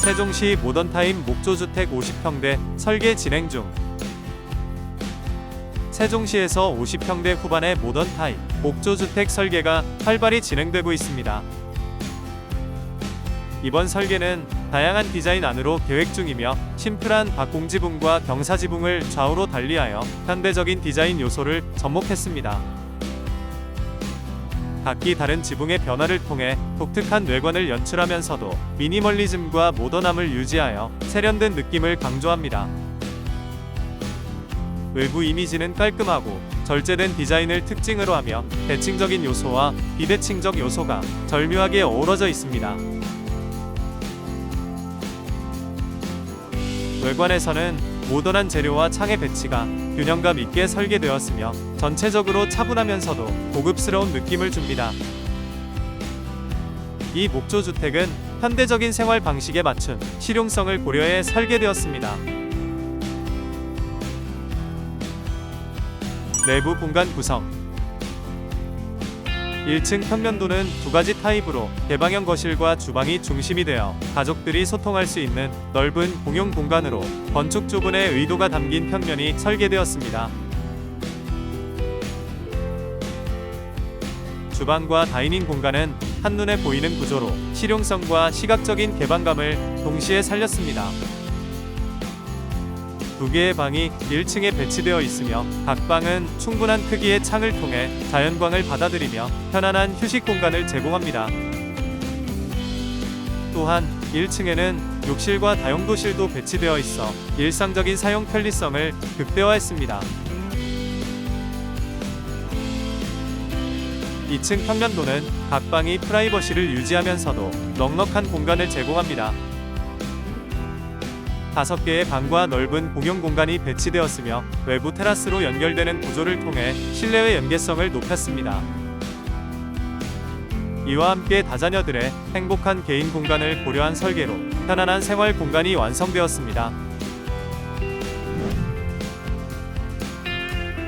세종시 모던타임 목조주택 50평대 설계 진행 중. 세종시에서 50평대 후반의 모던타임 목조주택 설계가 활발히 진행되고 있습니다. 이번 설계는 다양한 디자인 안으로 계획 중이며 심플한 박공지붕과 경사지붕을 좌우로 달리하여 현대적인 디자인 요소를 접목했습니다. 각기 다른 지붕의 변화를 통해 독특한 외관을 연출하면서도 미니멀리즘과 모던함을 유지하여 세련된 느낌을 강조합니다. 외부 이미지는 깔끔하고 절제된 디자인을 특징으로 하며 대칭적인 요소와 비대칭적 요소가 절묘하게 어우러져 있습니다. 외관에서는 모던한 재료와 창의 배치가 균형감 있게 설계되었으며 전체적으로 차분하면서도 고급스러운 느낌을 줍니다. 이 목조 주택은 현대적인 생활 방식에 맞춘 실용성을 고려해 설계되었습니다. 내부 공간 구성 1층 평면도는 두 가지 타입으로 개방형 거실과 주방이 중심이 되어 가족들이 소통할 수 있는 넓은 공용 공간으로 건축 조분의 의도가 담긴 평면이 설계되었습니다. 주방과 다이닝 공간은 한눈에 보이는 구조로 실용성과 시각적인 개방감을 동시에 살렸습니다. 두 개의 방이 1층에 배치되어 있으며 각 방은 충분한 크기의 창을 통해 자연광을 받아들이며 편안한 휴식 공간을 제공합니다. 또한 1층에는 욕실과 다용도실도 배치되어 있어 일상적인 사용 편리성을 극대화했습니다. 2층 평면도는 각 방이 프라이버시를 유지하면서도 넉넉한 공간을 제공합니다. 다섯 개의 방과 넓은 공용 공간이 배치되었으며 외부 테라스로 연결되는 구조를 통해 실내의 연계성을 높였습니다. 이와 함께 다자녀들의 행복한 개인 공간을 고려한 설계로 편안한 생활 공간이 완성되었습니다.